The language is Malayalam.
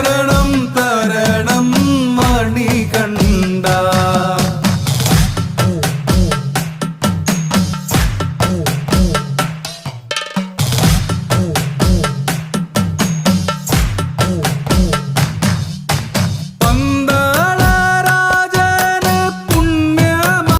ശരണം തരണം